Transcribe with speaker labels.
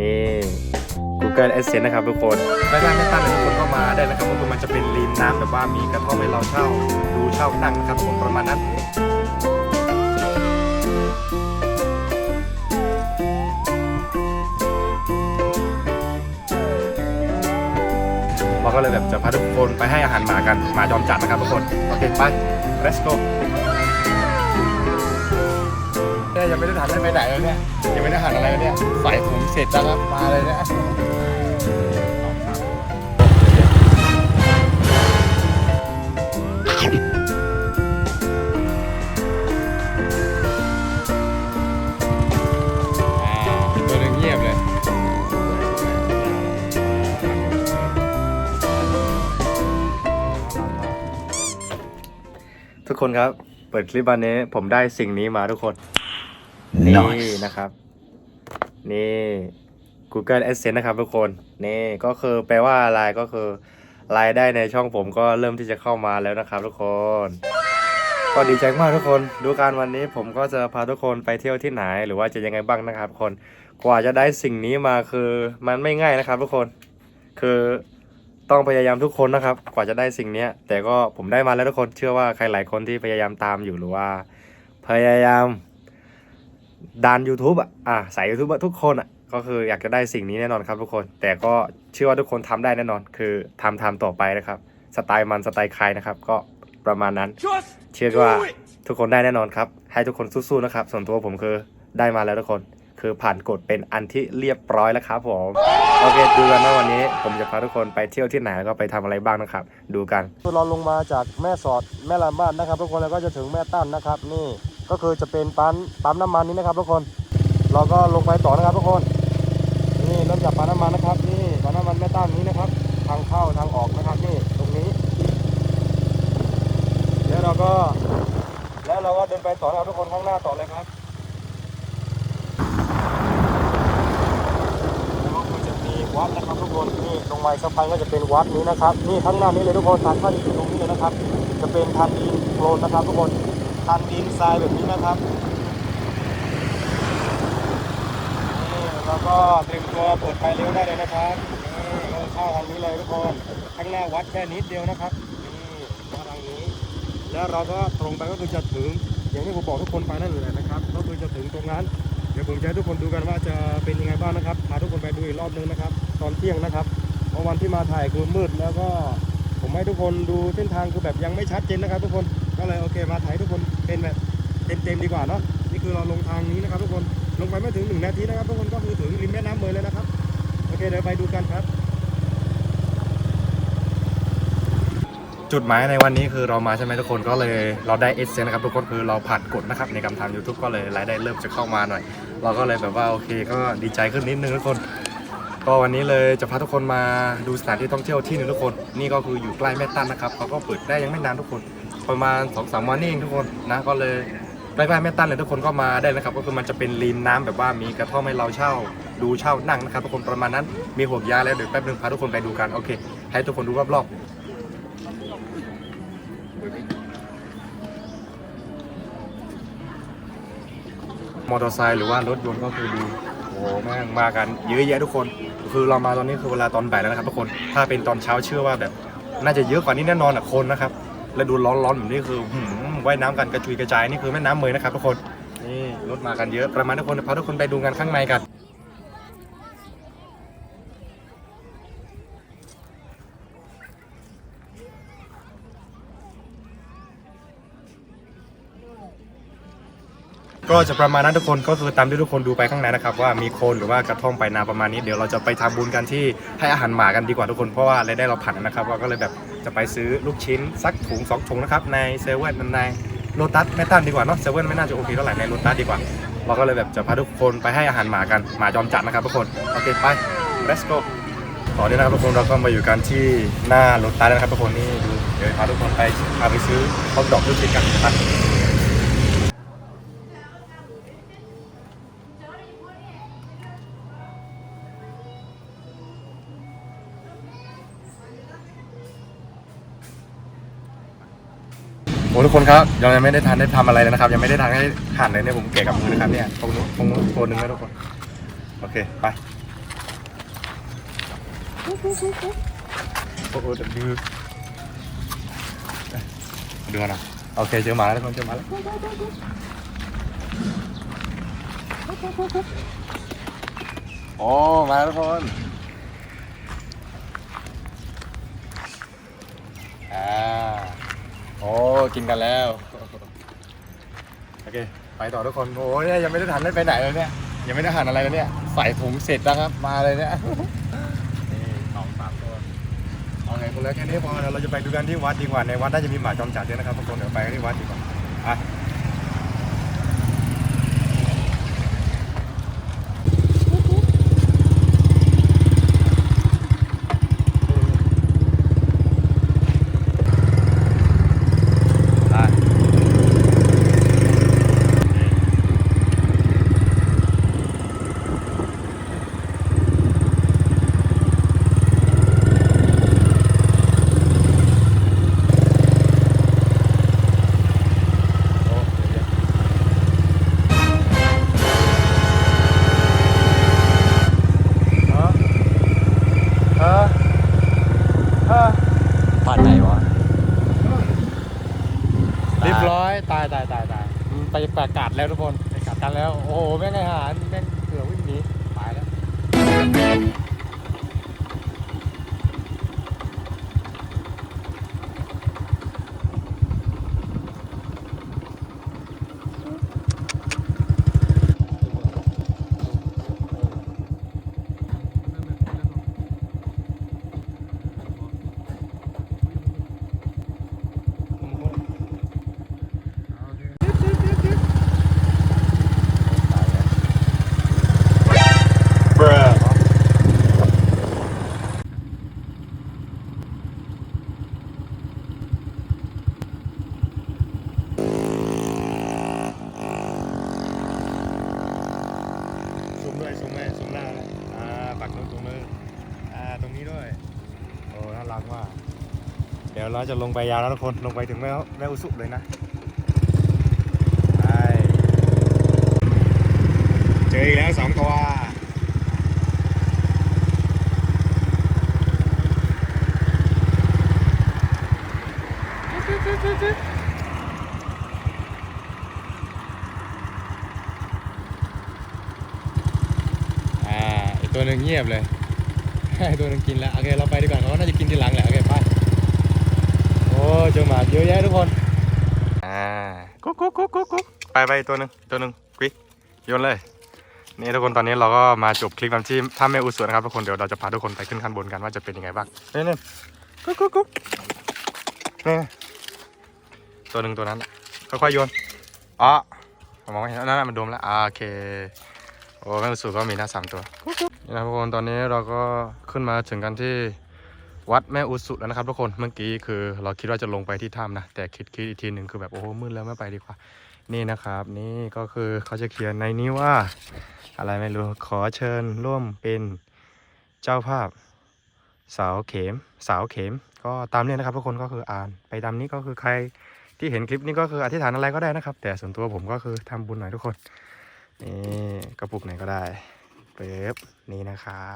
Speaker 1: นี่ Google Adsense นะครับทุกคนไม่ได้ไม่ตั้งเลยทุกคนก็มาได้นะครับก็คือมันจะเป็นริมน้ำแบบว่ามีกระท่อมให้เราเช่า ดูเช่านั่งนะครับผมประมาณนั้นเราก็เลยแบบจะพาทุกคนไปให้อาหารหมากันหมาจอมจัดนะครับทุกคน โอเค ไป let's go ยังไม่ได้ถามได้ไปไหนเลยเนี่ยยังไม่ได้หันอะไรเลยเนี่ยใส่ถุงเสร็จแล้วครับมาเลยเนี่ยตัวหนึงเงียบเลย ทุกคนครับ เปิดคลิปวันนี้ผมได้สิ่งนี้มาทุกคน นี่นะครับ นี่ Google Adsense นะครับทุกคน นี่ก็คือแปลว่าอะไรก็คือรายได้ในช่องผมก็เริ่มที่จะเข้ามาแล้วนะครับทุกคน ก็ดีใจมากทุกคน ดูการวันนี้ผมก็จะพาทุกคนไปเที่ยวที่ไหน หรือว่าจะยังไงบ้างนะครับทุกคน กว่าจะได้สิ่งนี้มาคือมันไม่ง่ายนะครับทุกคน คือต้องพยายามทุกคนนะครับ กว่าจะได้สิ่งนี้แต่ก็ผมได้มาแล้วทุกคนเชื่อว่าใครหลายคนที่พยายามตามอยู่หรือว่า พยายาม ดัน YouTube อะอะสาย YouTube อะทุกคนอะก็คืออยากจะได้สิ่งนี้แน่นอนครับทุกคน แต่ก็เชื่อว่าทุกคนทำได้แน่นอน คือทำทำต่อไปนะครับ สไตล์มันสไตล์ใครนะครับก็ประมาณนั้น เชื่อว่าทุกคนได้แน่นอนครับ ให้ทุกคนสู้ๆนะครับ ส่วนตัวผมคือได้มาแล้วทุกคน คือผ่านกฎเป็นอันที่เรียบร้อยแล้วครับผมโอเคดูกันว่าวันนี้ ผมจะพาทุกคนไปเที่ยวที่ไหนแล้วก็ไปทำอะไรบ้างนะครับ ดูกัน
Speaker 2: เราลงมาจากแม่สอดแม่ลำบ้านนะครับ ทุกคนแล้วก็จะถึงแม่ตั้นนะครับนี่ ก็คือจะเป็นปั๊มปั๊มน้ำมันนี้นะครับทุกคน เราก็ลงไปต่อนะครับทุกคน นี่เริ่มจากปั๊มน้ำมันนะครับ นี่ปั๊มน้ำมันแม่ตั้นนี้นะครับ ทางเข้าทางออกนะครับนี่ตรงนี้ แล้วเราก็แล้วเราก็เดินไปต่อนะครับทุกคนข้างหน้าต่อเลยครับแล้วก็จะมีวัดนะครับทุกคนนี่ตรงไม้สะพานก็จะเป็นวัดนี้นะครับนี่ข้างหน้านี้เลยทุกคนทางเข้าจะอยู่ตรงนี้เลยนะครับ จะเป็นทางดินโคลนนะครับทุกคน ทางดินทรายแบบนี้นะครับนี่แล้วก็เตรียมตัวเปิดไฟเลี้ยวได้เลยนะครับนี่เราเข้าทางนี้เลยทุกคนข้างหน้าวัดแค่นิดเดียวนะครับนี่เข้าทางนี้ แล้วเราก็ตรงไปก็คือจะถึง อย่างที่ผมบอกทุกคนไปนั่นเลยนะครับ ก็คือจะถึงตรงนั้น เดี๋ยวผมจะให้ทุกคนดูกันว่าจะเป็นยังไงบ้างนะครับพาทุกคนไปดูอีกรอบนึงนะครับ ตอนเที่ยงนะครับเพราะวันที่มาถ่ายคือมืดแล้วก็ผมให้ทุกคนดูเส้นทางคือแบบยังไม่ชัดเจนนะครับ ทุกคนก็เลยโอเคมาถ่ายทุกคน เป็นแบบเต็มๆดีกว่าเนาะนี่คือเราลงทางนี้นะครับทุกคนลงไปไม่ถึงหนึ่งนาทีนะครับทุกคนก็คือถึงริมแม่น้ำเมยเลยนะครับโอเคเดี๋ยวไปดูกันครับ
Speaker 1: จุดหมายในวันนี้คือเรามาใช่ไหมทุกคนก็เลยเราได้เอเซนนะครับทุกคนคือเราผ่านกฎนะครับในการทำ YouTube ก็เลยรายได้เริ่มจะเข้ามาหน่อย เราก็เลยแบบว่าโอเค ก็ดีใจขึ้นนิดนึงทุกคนก็วันนี้เลยจะพาทุกคนมาดูสถานที่ท่องเที่ยวที่หนึ่งทุกคน นี่ก็คืออยู่ใกล้แม่ตั้นนะครับเขาก็เปิดได้ยังไม่นานทุกคน ประมาณ2อสามวันนี่เองทุกคนนะก็เลยใกล้ๆแม่ตั้นเลยทุกคนก็มาได้นะครับ ก็คือมันจะเป็นริมน้ำแบบว่ามีกระท่อมให้เราเช่า ดูเช่านั่งนะครับทุกคนประมาณนั้น มีห่วงยาแล้วเดี๋ยวแป๊บนึงพาทุกคนไปดูกันโอเค ให้ทุกคนดูรอบๆมอเตอร์ไซค์หรือว่ารถยนต์ก็คือดูโอ้โหแม่งมากันเยอะแยะทุกคน คือเรามาตอนนี้คือเวลาตอนบ่ายแล้วนะครับทุกคนถ้าเป็นตอนเช้าเชื่อว่าแบบ น่าจะเยอะกว่านี้แน่นอนอะคนนะครับ แล้วดูร้อนๆแบบนี้คือหืมว่ายน้ำกันกระจุยกระจายนี่คือแม่น้ำเมยนะครับทุกคนนี่รถมากันเยอะประมาณทุกคนพาทุกคนไปดูกันข้างในกัน ก็จะประมาณนั้นทุกคนก็คือตามที่ทุกคนดูไปข้างในนะครับว่ามีโคนหรือว่ากระท่อมไปนาประมาณนี้เดี๋ยวเราจะไปทำบุญกันที่ให้อาหารหมากันดีกว่าทุกคนเพราะว่ารายได้เราผันนะครับเราก็เลยแบบ จะไปซื้อลูกชิ้นสักถุงสองถุงนะครับในเซเว่นในโลตัสไม่ตั้นดีกว่าเนาะเซเว่นไม่น่าจะโอเคเท่าไหร่ในโลตัสดีกว่า เราก็เลยแบบจะพาทุกคนไปให้อาหารหมากันหมาจอมจัดนะครับทุกคนโอเคไป let's go ต่อนี้นะครับทุกคนเราก็มาอยู่กันที่หน้าโลตัสนะครับทุกคนนี่ดูเดี๋ยวพาทุกคนไปพาไปซื้อฮอทดอกลูกชิ้นกันไป คนครับยังไม่ได้ทานได้ทำอะไรเลยนะครับ ยังไม่ได้ทานให้หั่นเลยเนี่ยผมเกะกับมือนะครับเนี่ยตรงนู้นตรงนู้นตัวหนึ่งนะทุกคนโอเคไป
Speaker 3: โอ้โหเดี๋ยวดูดูนะโอเคเจอหมาแล้วทุกคนเจอหมาแล้วโอ้มาแล้วทุกคนอ่า โอ้กินกันแล้ว โอเค ไปต่อทุกคนโอ้ยเนี่ยยังไม่ได้ทันได้ไปไหนเลยเนี่ย ยังไม่ได้หันอะไรเลยเนี่ย ใส่ถุงเสร็จแล้วครับ มาเลยเนี่ย นี่สองสามตัว เอาไงคนแล้วแค่นี้พอเดี๋ยวเราจะไปดูกันที่วัดดีกว่า ในวัดน่าจะมีหมาจอมจัดด้วยนะครับทุกคน เดี๋ยวไปกันที่วัดดีกว่าอะได้โอ้เดี๋ยวๆเออเออเออ
Speaker 4: บ้านไหนวะ
Speaker 1: เรียบ ร้อยตายตายตายตายไปประกาศแล้วทุกคนประกาศกันแล้ว โอ้โหแม่งอาหารแม่งเกือบวิ่งหนีตายแล้ว ซูมด้วยซูมด้วยซูมหน้าเลยอ่าปักตรงถุงมืออ่าตรงนี้ด้วย โอ้น่ารักมากเดี๋ยวเราจะลงไปยาวแล้วทุกคนลงไปถึงแม่แม่อุสุเลยนะไปเจออีกแล้วสองตัวอ่าอีก ตัวหนึ่งเงียบเลยอีกตัวหนึ่งกินแล้วโอเคเราไปดีกว่าเขาน่าจะกินทีหลังแหละโอเคไปโอ้เจอหมาเยอะแยะทุกคนอ่ากุ๊กกุ๊กกุ๊กกุ๊กกุ๊กไปไปตัวหนึ่งตัวหนึ่งควิกโยนเลยนี่ทุกคนตอนนี้เราก็มาจบคลิปกันที่ถ้ำแม่อุสวนนะครับทุกคนเดี๋ยวเราจะพาทุกคนไปขึ้นขั้นบนกันว่าจะเป็นยังไงบ้างนี่นี่กุ๊กกุ๊กกุ๊กนี่ตัวหนึ่งตัวนั้นน่ะค่อยๆโยนอ๋อผมมองไม่เห็นนั่นนะมันโดมแล้วอ่าโอเค โอ้แม่อุสวนก็มีหน้าสามตัวนี่นะทุกคนตอนนี้เราก็ขึ้นมาถึงกันที่วัดแม่อุสุแล้วนะครับทุกคนเมื่อกี้คือเราคิดว่าจะลงไปที่ถ้ำนะ แต่คิดคิดอีกทีหนึ่งคือแบบโอ้โหมืดแล้วไม่ไปดีกว่า นี่นะครับ นี่ก็คือเขาจะเขียนในนี้ว่า อะไรไม่รู้ขอเชิญร่วมเป็นเจ้าภาพสาวเข็มสาวเข็ม ก็ตามนี้นะครับทุกคนก็คืออ่านไปตามนี้ก็คือใครที่เห็นคลิปนี้ก็คืออธิษฐานอะไรก็ได้นะครับ แต่ส่วนตัวผมก็คือทำบุญหน่อยทุกคน นี่กระปุกไหนก็ได้เป๊บนี่นะครับ